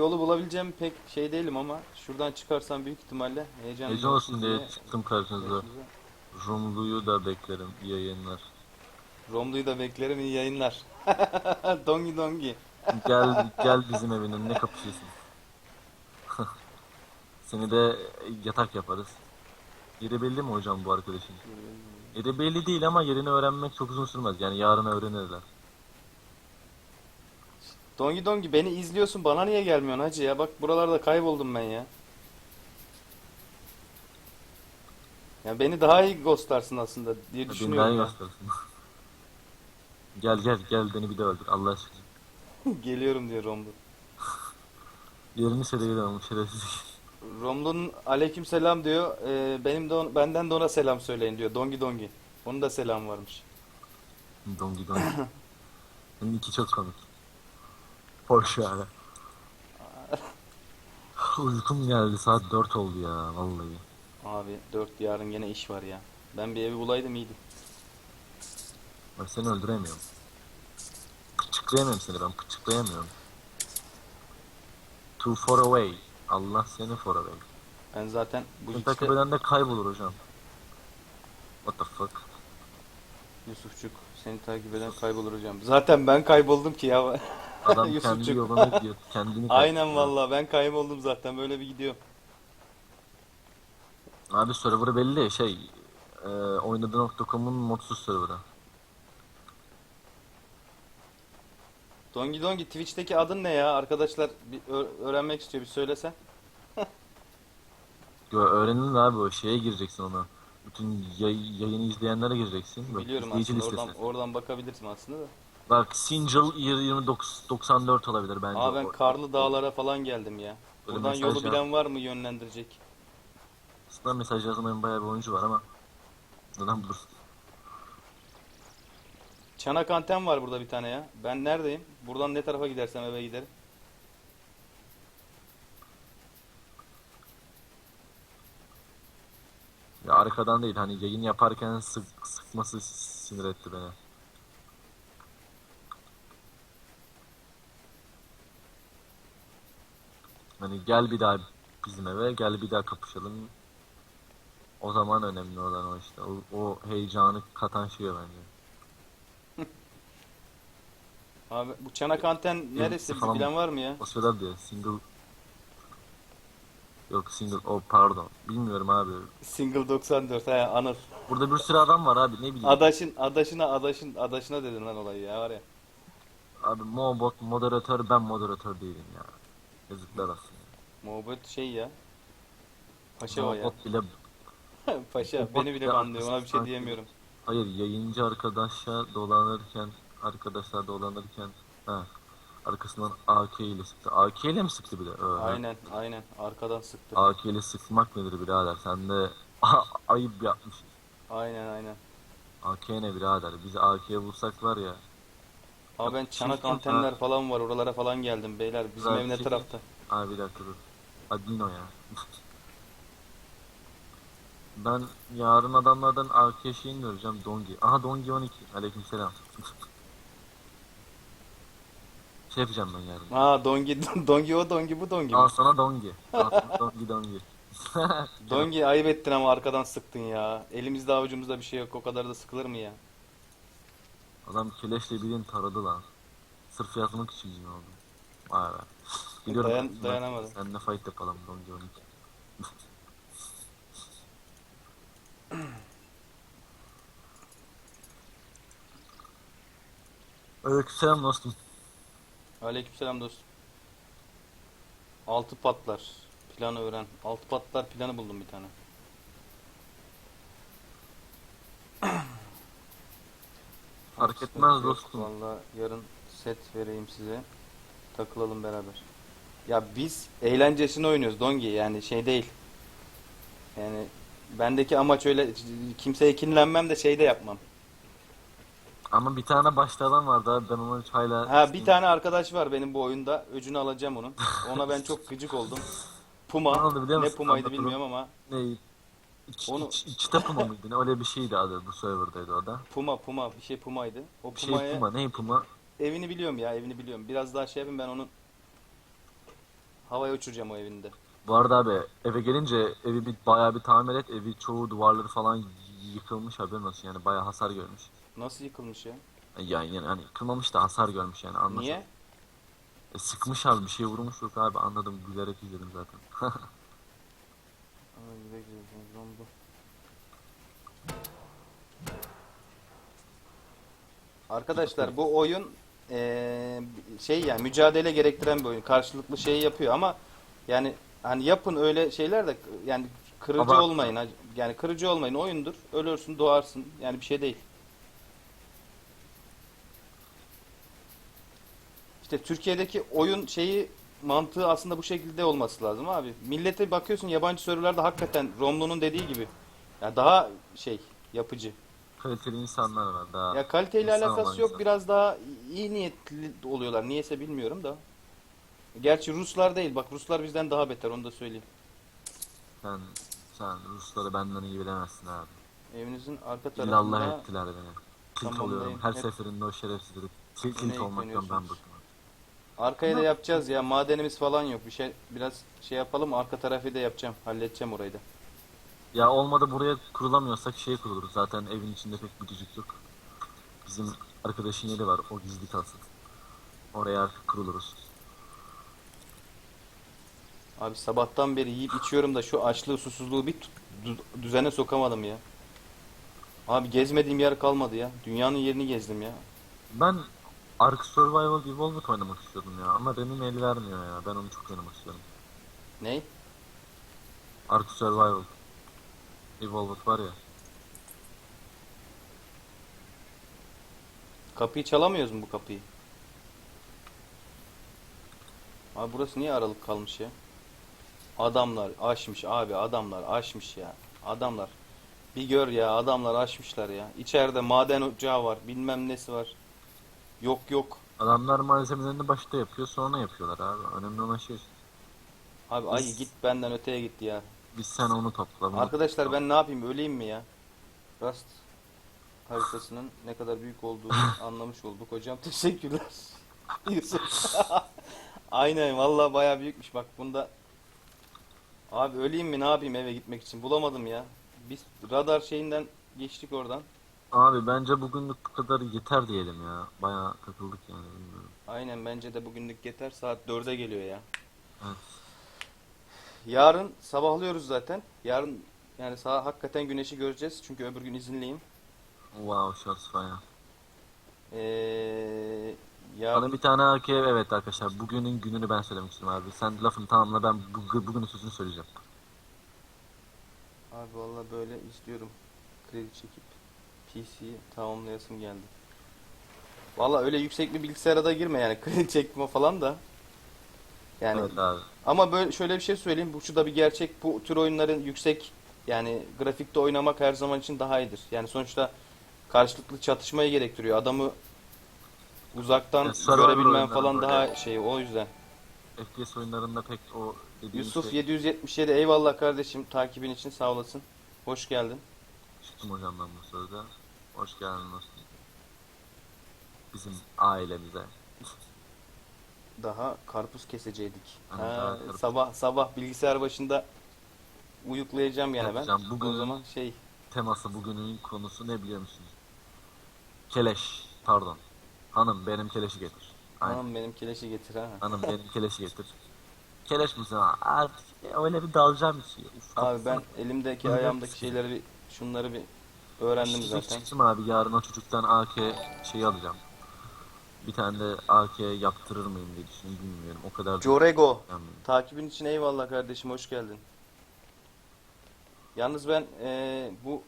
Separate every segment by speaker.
Speaker 1: yolu bulabileceğim pek şey değilim ama şuradan çıkarsam büyük ihtimalle heyecan
Speaker 2: Heyecan olsun diye çıktım karşınıza. Rumlu'yu da beklerim. İyi yayınlar.
Speaker 1: Romlu'yu da beklerim iyi yayınlar. dongi dongi.
Speaker 2: Gel gel bizim evin önüne kapışıyorsun. Seni de yatak yaparız. Yeri belli mi hocam bu arkadaşın? Yeri belli değil ama yerini öğrenmek çok uzun sürmez. Yani yarın öğrenirler.
Speaker 1: Dongi dongi beni izliyorsun bana niye gelmiyorsun hacı ya bak buralarda kayboldum ben ya. Ya beni daha iyi ghostlarsın aslında diye
Speaker 2: Beni daha
Speaker 1: düşünüyorum
Speaker 2: iyi
Speaker 1: ya.
Speaker 2: göstersin. gel gel gel beni bir de öldür Allah aşkına.
Speaker 1: Geliyorum diyor Romlu.
Speaker 2: Yerini söyleyelim şerefsiz.
Speaker 1: Romlu'nun aleyküm selam diyor. Ee, benim de on- benden de ona selam söyleyin diyor. Dongi dongi. Onun da selam varmış.
Speaker 2: Dongi dongi. Senin iki çok komik. Boş ver. Uykum geldi saat 4 oldu ya vallahi.
Speaker 1: Abi dört yarın gene iş var ya. Ben bir evi bulaydım iyiydi.
Speaker 2: Bak seni öldüremiyorum. Pıçıklayamıyorum seni ben pıçıklayamıyorum. Too far away. Allah seni far away.
Speaker 1: Ben zaten bu işte
Speaker 2: takip eden de kaybolur hocam. What the fuck?
Speaker 1: Yusufçuk seni takip eden kaybolur hocam. Zaten ben kayboldum ki ya.
Speaker 2: Adam kendi
Speaker 1: Yusufçuk.
Speaker 2: yoluna gidiyor. Kendini
Speaker 1: Aynen vallahi ben kayboldum zaten böyle bir gidiyor.
Speaker 2: Abi serverı belli şey. E, oynadı.com'un modsuz serverı.
Speaker 1: Dongi Dongi Twitch'teki adın ne ya? Arkadaşlar bir ö- öğrenmek istiyor bir söylesen.
Speaker 2: Yo, öğrenin abi o şeye gireceksin ona. Bütün yay- yayını izleyenlere gireceksin. Bak,
Speaker 1: Biliyorum
Speaker 2: izleyici
Speaker 1: aslında
Speaker 2: listesi.
Speaker 1: oradan oradan bakabilirsin aslında da.
Speaker 2: Bak Single 2994 olabilir bence.
Speaker 1: Aa ben
Speaker 2: o.
Speaker 1: Karlı Dağlara falan geldim ya.
Speaker 2: Böyle
Speaker 1: Buradan
Speaker 2: mesaj
Speaker 1: yolu
Speaker 2: yaz.
Speaker 1: bilen var mı yönlendirecek?
Speaker 2: Aslında mesaj yazmayan bayağı bir oyuncu var ama neden bulursun?
Speaker 1: Çanak anten var burada bir tane ya. Ben neredeyim? Buradan ne tarafa gidersem eve giderim.
Speaker 2: Ya arkadan değil hani yayın yaparken sık sıkması sinir etti beni. Hani gel bir daha bizim eve, gel bir daha kapışalım. O zaman önemli olan o işte. O, o heyecanı katan şey bence.
Speaker 1: Abi bu çanak anten neresi?
Speaker 2: falan-
Speaker 1: Bilen var mı ya?
Speaker 2: O sırada diyor single Yok single o pardon. Bilmiyorum abi.
Speaker 1: Single 94 he Anıl.
Speaker 2: Burada bir sürü adam var abi ne bileyim.
Speaker 1: Adaşın adaşına adaşın adaşına dedin lan olayı ya var ya.
Speaker 2: Abi Mobot moderatör ben moderatör değilim ya. Yazıklar olsun.
Speaker 1: Muhabbet şey ya. Paşa o ya.
Speaker 2: Mobot bile
Speaker 1: Paşa
Speaker 2: Muhabbet
Speaker 1: beni bile
Speaker 2: de
Speaker 1: banlıyor ona bir şey diyemiyorum.
Speaker 2: hayır yayıncı arkadaşa dolanırken arkadaşlar dolanırken ha arkasından AK ile sıktı. AK ile mi sıktı bir de? Öyle.
Speaker 1: Aynen aynen arkadan sıktı.
Speaker 2: AK ile sıkmak nedir birader? Sen de ayıp yapmışsın.
Speaker 1: Aynen aynen.
Speaker 2: AK ne birader? Biz AK'ye vursak var ya.
Speaker 1: Abi ben çanak antenler falan var oralara falan geldim beyler. Bizim
Speaker 2: Güzel,
Speaker 1: ev ne
Speaker 2: çirkin.
Speaker 1: tarafta?
Speaker 2: Abi bir dakika dur. Adino ya. ben yarın adamlardan AK şeyini göreceğim Dongi. Aha Dongi 12. Aleykümselam. şey yapacağım ben yarın.
Speaker 1: Aa Dongi Dongi o Dongi bu Dongi
Speaker 2: Al
Speaker 1: mi?
Speaker 2: sana Dongi. Al sana Dongi Dongi.
Speaker 1: Dongi ayıp ettin ama arkadan sıktın ya. Elimizde avucumuzda bir şey yok o kadar da sıkılır mı ya?
Speaker 2: Adam keleşle birini taradı lan. Sırf yazmak için oldu. Vay be. Biliyorum.
Speaker 1: Dayan-
Speaker 2: ben-
Speaker 1: dayanamadım.
Speaker 2: Seninle fight yapalım Dongi 12. Aleykümselam dostum.
Speaker 1: Aleykümselam dostum. Altı patlar. Planı öğren. Altı patlar planı buldum bir tane.
Speaker 2: Fark etmez dostum.
Speaker 1: Vallahi yarın set vereyim size. Takılalım beraber. Ya biz eğlencesini oynuyoruz Dongi yani şey değil. Yani bendeki amaç öyle kimseye kinlenmem de şey de yapmam.
Speaker 2: Ama bir tane başta adam vardı abi ben onu hala...
Speaker 1: Ha bir tane arkadaş var benim bu oyunda. Öcünü alacağım onun. Ona ben çok gıcık oldum. Puma.
Speaker 2: Ne oldu biliyor
Speaker 1: Ne? Puma'ydı
Speaker 2: Anlatırım.
Speaker 1: bilmiyorum ama.
Speaker 2: Ne? İç,
Speaker 1: Onu-
Speaker 2: iç, içte Puma mıydı? Ne öyle bir şeydi adı bu serverdaydı o da.
Speaker 1: Puma Puma bir şey Puma'ydı. O
Speaker 2: Bir şey
Speaker 1: Puma'ya
Speaker 2: Puma ne Puma?
Speaker 1: evini biliyorum ya evini biliyorum. Biraz daha şey yapayım ben onun Havaya uçuracağım o evinde.
Speaker 2: Bu arada abi eve gelince evi bir bayağı bir tamir et. Evi çoğu duvarları falan yıkılmış haberin olsun yani bayağı hasar görmüş.
Speaker 1: Nasıl yıkılmış ya?
Speaker 2: Yani, yani hani yıkılmamış da hasar görmüş yani anlasın.
Speaker 1: Niye?
Speaker 2: E, sıkmış abi bir şey vurmuş yok abi anladım gülerek izledim zaten.
Speaker 1: Ay, bekliyorsunuz lan bu. Arkadaşlar bu oyun eee, şey yani mücadele gerektiren bir oyun. Karşılıklı şey yapıyor ama yani hani yapın öyle şeyler de yani kırıcı
Speaker 2: Abartma.
Speaker 1: olmayın. ha- Yani kırıcı olmayın. Oyundur. Ölürsün, doğarsın. Yani bir şey değil. İşte Türkiye'deki oyun şeyi mantığı aslında bu şekilde olması lazım abi. Millete bakıyorsun yabancı serverlarda hakikaten Romlu'nun dediği gibi ya daha şey yapıcı.
Speaker 2: Kaliteli insanlar var daha.
Speaker 1: Ya kaliteyle
Speaker 2: insan olan
Speaker 1: alakası yok.
Speaker 2: insan.
Speaker 1: Biraz daha iyi niyetli oluyorlar. Niyeyse bilmiyorum da. Gerçi Ruslar değil. Bak Ruslar bizden daha beter onu da söyleyeyim.
Speaker 2: Sen, sen Rusları benden iyi bilemezsin abi.
Speaker 1: Evinizin arka
Speaker 2: İllallah
Speaker 1: tarafında
Speaker 2: ettiler beni. Tilt
Speaker 1: Tamam,
Speaker 2: oluyorum. Her
Speaker 1: Hep-
Speaker 2: seferinde o şerefsizlik. Tilt,
Speaker 1: Yine
Speaker 2: tilt olmaktan ben
Speaker 1: yükleniyorsunuz.
Speaker 2: bıktım.
Speaker 1: arkaya da yapacağız ya. Madenimiz falan yok. Bir şey biraz şey yapalım. Arka tarafı da yapacağım. Halledeceğim orayı da.
Speaker 2: Ya olmadı buraya kurulamıyorsak şey kurulur. Zaten evin içinde pek bir cücük yok. Bizim arkadaşın yeri var. O gizli kalsın. Oraya kuruluruz.
Speaker 1: Abi sabahtan beri yiyip içiyorum da şu açlığı susuzluğu bir tut- düzene sokamadım ya. Abi gezmediğim yer kalmadı ya. Dünyanın yerini gezdim ya.
Speaker 2: Ben Ark Survival Evolved oynamak istiyordum ya. Ama benim el vermiyor ya. Ben onu çok oynamak istiyorum.
Speaker 1: Ney?
Speaker 2: Ark Survival Evolved var ya.
Speaker 1: Kapıyı çalamıyoruz mu bu kapıyı? Abi burası niye aralık kalmış ya? Adamlar aşmış abi adamlar aşmış ya. Adamlar. Bir gör ya adamlar aşmışlar ya. İçeride maden ocağı var bilmem nesi var. Yok yok.
Speaker 2: Adamlar malzemelerini başta yapıyor sonra yapıyorlar abi. Önemli olan şey
Speaker 1: Abi ay git benden öteye gitti ya.
Speaker 2: Biz sen onu topla. bunu
Speaker 1: Arkadaşlar
Speaker 2: topla.
Speaker 1: ben ne yapayım öleyim mi ya? Rust haritasının ne kadar büyük olduğunu anlamış olduk hocam. Teşekkürler. Yusuf. Aynen vallahi bayağı büyükmüş bak bunda. Abi öleyim mi ne yapayım eve gitmek için bulamadım ya. Biz radar şeyinden geçtik oradan.
Speaker 2: Abi bence bugünlük bu kadar yeter diyelim ya. Bayağı takıldık yani bilmiyorum.
Speaker 1: Aynen bence de bugünlük yeter saat 4'e geliyor ya.
Speaker 2: Evet.
Speaker 1: Yarın sabahlıyoruz zaten. Yarın yani sağ hakikaten güneşi göreceğiz çünkü öbür gün izinliyim.
Speaker 2: Wow shots fire.
Speaker 1: Ee,
Speaker 2: Bana
Speaker 1: yarın
Speaker 2: bir tane AK evet arkadaşlar bugünün gününü ben söylemek istiyorum abi. Sen lafını tamamla ben bu, bugünün sözünü söyleyeceğim.
Speaker 1: Abi valla böyle istiyorum. Kredi çekip PC'yi tamamlayasım geldi. Valla öyle yüksek bir bilgisayara da girme yani kredi çekme falan da. Yani
Speaker 2: Evet abi.
Speaker 1: ama böyle şöyle bir şey söyleyeyim. Bu şu da bir gerçek. Bu tür oyunların yüksek yani grafikte oynamak her zaman için daha iyidir. Yani sonuçta karşılıklı çatışmayı gerektiriyor. Adamı uzaktan
Speaker 2: Ya, survival
Speaker 1: görebilmen
Speaker 2: oyunları
Speaker 1: falan
Speaker 2: böyle.
Speaker 1: daha şey o yüzden.
Speaker 2: FPS oyunlarında pek o dediğin
Speaker 1: Yusuf
Speaker 2: şey
Speaker 1: 777 eyvallah kardeşim takibin için sağ olasın. Hoş geldin.
Speaker 2: çıktım hocam ben bu sözde. Hoş geldin. Bizim ailemize.
Speaker 1: Daha karpuz keseceydik. Ha,
Speaker 2: daha karpuz.
Speaker 1: sabah sabah bilgisayar başında uyuklayacağım gene ben.
Speaker 2: Yapacağım. Bugün-
Speaker 1: O zaman şey
Speaker 2: Teması bugünün konusu ne biliyor musunuz? Keleş. Pardon. Hanım benim keleşi getir. Aynen.
Speaker 1: hanım benim keleşi getir ha.
Speaker 2: Hanım benim keleşi getir. Keleş misin ha? Artık öyle bir dalacağım ki. Uf,
Speaker 1: Abi ben elimdeki
Speaker 2: Bunu
Speaker 1: ayağımdaki
Speaker 2: yapmışsın.
Speaker 1: şeyleri bir şunları bir öğrendim
Speaker 2: Çıktım,
Speaker 1: zaten.
Speaker 2: çıktım abi yarın o çocuktan AK şeyi alacağım. Bir tane de AK yaptırır mıyım diye düşünüyorum bilmiyorum. O kadar da
Speaker 1: Corego
Speaker 2: yani,
Speaker 1: takibin için eyvallah kardeşim hoş geldin. Yalnız ben eee, bu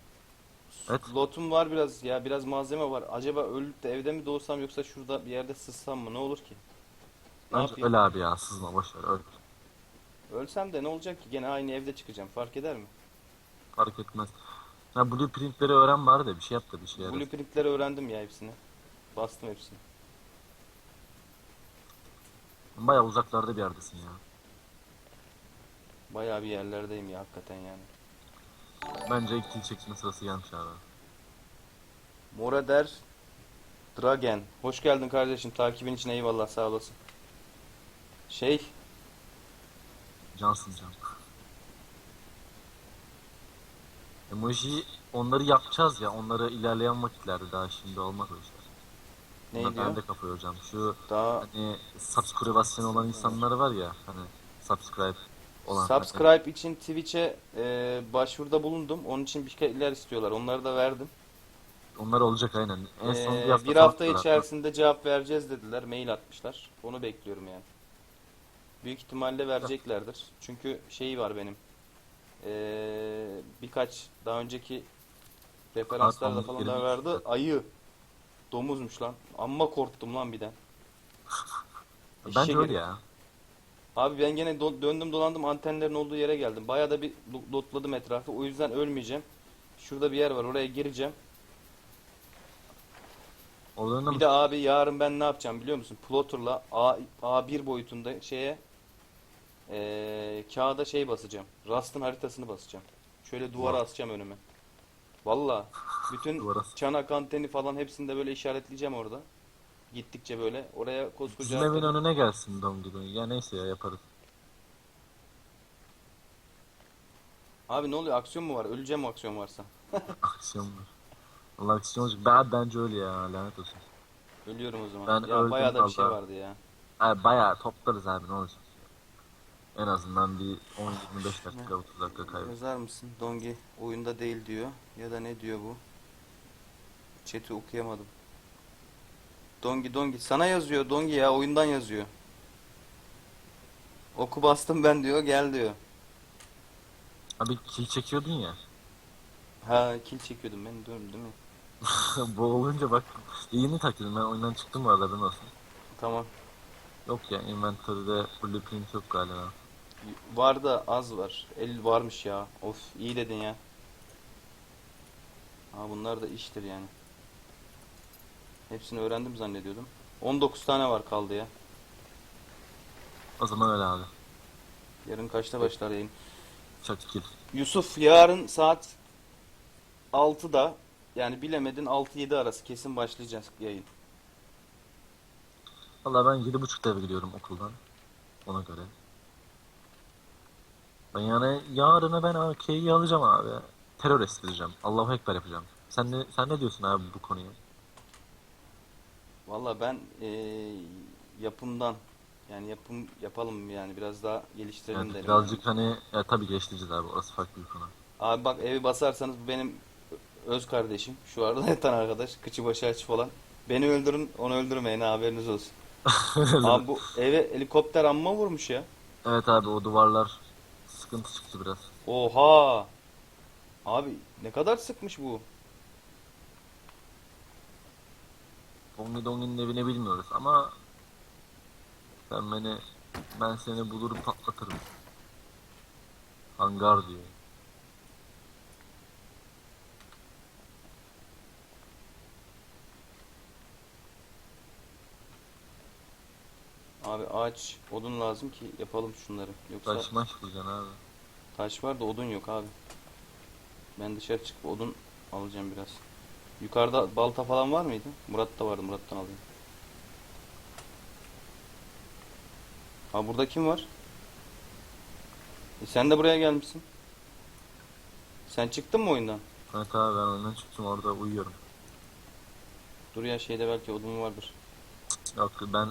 Speaker 2: Evet.
Speaker 1: lotum var biraz ya biraz malzeme var. Acaba ölüp de evde mi doğsam yoksa şurada bir yerde sızsam mı ne olur ki? Ne
Speaker 2: Bence
Speaker 1: yapayım?
Speaker 2: öyle abi ya sızma boşver öl.
Speaker 1: Ölsem de ne olacak ki? Gene aynı evde çıkacağım. Fark eder mi?
Speaker 2: Fark etmez. Ya blueprintleri öğren bari de bir şey yap da bir şey yarar.
Speaker 1: Blueprintleri öğrendim ya hepsini. Bastım hepsini.
Speaker 2: Baya uzaklarda bir yerdesin ya.
Speaker 1: Bayağı bir yerlerdeyim ya hakikaten yani.
Speaker 2: Bence ilk kill çekme sırası gelmiş abi.
Speaker 1: Morader Dragen. Hoş geldin kardeşim. Takibin için eyvallah sağ olasın. Şey
Speaker 2: cansın can. Emoji onları yapacağız ya. Onları ilerleyen vakitlerde daha şimdi olmaz o işler.
Speaker 1: Ne
Speaker 2: Buna? Ben de kafa yoracağım. Şu
Speaker 1: Daha
Speaker 2: hani subscription olan insanlar var ya hani subscribe olan.
Speaker 1: subscribe için Twitch'e e, başvuruda bulundum. Onun için bir şeyler istiyorlar. Onları da verdim.
Speaker 2: Onlar olacak aynen. En son
Speaker 1: Ee,
Speaker 2: bir hafta,
Speaker 1: bir hafta
Speaker 2: var.
Speaker 1: içerisinde cevap vereceğiz dediler. Mail atmışlar. Onu bekliyorum yani. Büyük ihtimalle vereceklerdir. Çünkü şeyi var benim. Ee, birkaç daha önceki referanslarda
Speaker 2: Kartonluk
Speaker 1: falan da
Speaker 2: çıktı.
Speaker 1: Ayı. Domuzmuş lan. Amma korktum lan bir de.
Speaker 2: Bence
Speaker 1: Eşek
Speaker 2: öyle ya.
Speaker 1: Abi ben gene do- döndüm dolandım antenlerin olduğu yere geldim. Bayağı da bir lo- lotladım etrafı. O yüzden ölmeyeceğim. Şurada bir yer var. Oraya gireceğim.
Speaker 2: Oradan da
Speaker 1: Bir
Speaker 2: mı?
Speaker 1: de abi yarın ben ne yapacağım biliyor musun? Plotter'la A, A1 boyutunda şeye eee kağıda şey basacağım. Rust'ın haritasını basacağım. Şöyle duvara asacağım önüme. Valla bütün
Speaker 2: Duvara
Speaker 1: çanak anteni falan hepsini de böyle işaretleyeceğim orada. Gittikçe böyle oraya koskoca
Speaker 2: Bizim evin önüne gelsin dom gibi. Ya neyse ya yaparız.
Speaker 1: Abi ne oluyor? Aksiyon mu var? Öleceğim mi aksiyon varsa?
Speaker 2: Aksiyon var. Allah aksiyon olacak. Ben bence öyle ya lanet olsun.
Speaker 1: Ölüyorum o zaman.
Speaker 2: Ben
Speaker 1: ya
Speaker 2: öldüm
Speaker 1: bayağı da bir şey vardı ya.
Speaker 2: Abi bayağı toplarız abi ne olacak. En azından bir 10-25 dakika 30 dakika kaybı.
Speaker 1: Yazar mısın? Dongi oyunda değil diyor. Ya da ne diyor bu? Chat'i okuyamadım. Dongi Dongi sana yazıyor Dongi ya oyundan yazıyor. Oku bastım ben diyor gel diyor.
Speaker 2: Abi kill çekiyordun ya.
Speaker 1: Ha kill çekiyordum ben diyorum değil mi?
Speaker 2: Bu olunca bak yeni takdim ben oyundan çıktım bu arada ben olsun.
Speaker 1: Tamam.
Speaker 2: Yok ya inventory'de blueprint yok galiba.
Speaker 1: Var da az var. El varmış ya. Of iyi dedin ya. Ha bunlar da iştir yani. Hepsini öğrendim zannediyordum. 19 tane var kaldı ya.
Speaker 2: O zaman öyle abi.
Speaker 1: Yarın kaçta başlar yayın?
Speaker 2: Çak kill.
Speaker 1: Yusuf yarın saat 6'da yani bilemedin 6-7 arası kesin başlayacağız yayın.
Speaker 2: Valla ben 7.30'da eve gidiyorum okuldan. Ona göre. Yani yarına ben AK'yi alacağım abi. Terör estireceğim. Allahu Ekber yapacağım. Sen ne, sen ne diyorsun abi bu konuya?
Speaker 1: Valla ben eee, yapımdan yani yapım yapalım yani biraz daha geliştirelim
Speaker 2: Yani
Speaker 1: derim.
Speaker 2: birazcık hani ya tabii geliştireceğiz abi orası farklı bir konu.
Speaker 1: Abi bak evi basarsanız bu benim öz kardeşim. Şu arada yatan arkadaş. Kıçı başı aç falan. Beni öldürün onu öldürmeyin ha, haberiniz olsun. Abi bu eve helikopter amma vurmuş ya.
Speaker 2: Evet abi o duvarlar sıkıntı çıktı biraz.
Speaker 1: Oha. Abi ne kadar sıkmış bu.
Speaker 2: Dongi Dongi'nin evini bilmiyoruz ama sen beni ben seni bulurum patlatırım. Hangar diyor.
Speaker 1: Abi ağaç, odun lazım ki yapalım şunları. Yoksa
Speaker 2: Taş maş bulacaksın abi.
Speaker 1: taş var da odun yok abi. Ben dışarı çıkıp odun alacağım biraz. Yukarıda balta falan var mıydı? Murat da vardı. Murat'tan alayım. Ha burada kim var? E sen de buraya gelmişsin. Sen çıktın mı oyundan?
Speaker 2: Evet abi ben oyundan çıktım orada uyuyorum.
Speaker 1: Dur ya şeyde belki odun vardır.
Speaker 2: Yok ben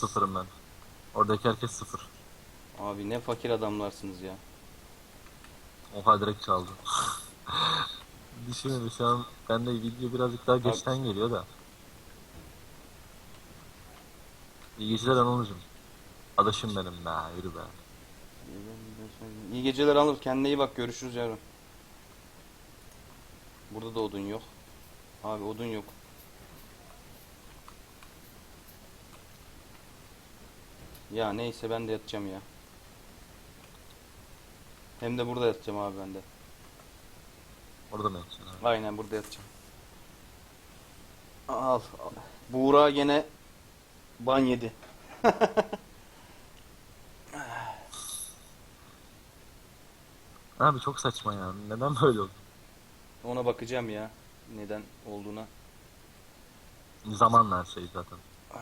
Speaker 2: sıfırım ben. Oradaki herkes sıfır.
Speaker 1: Abi ne fakir adamlarsınız ya.
Speaker 2: Oha direkt çaldı. Düşünün şu an bende video birazcık daha geçten geliyor da. İyi geceler Anılcım. Adaşım benim be yürü be.
Speaker 1: İyi geceler Anıl. Kendine iyi bak. Görüşürüz yarın. Burada da odun yok. Abi odun yok. Ya neyse ben de yatacağım ya. Hem de burada yatacağım abi ben de.
Speaker 2: Orada mı yatacaksın abi?
Speaker 1: Aynen burada yatacağım. Al. al. Buğra gene ban yedi.
Speaker 2: Abi çok saçma ya. Neden böyle oldu?
Speaker 1: Ona bakacağım ya. Neden olduğuna.
Speaker 2: Zamanla her şey zaten.
Speaker 1: Ah,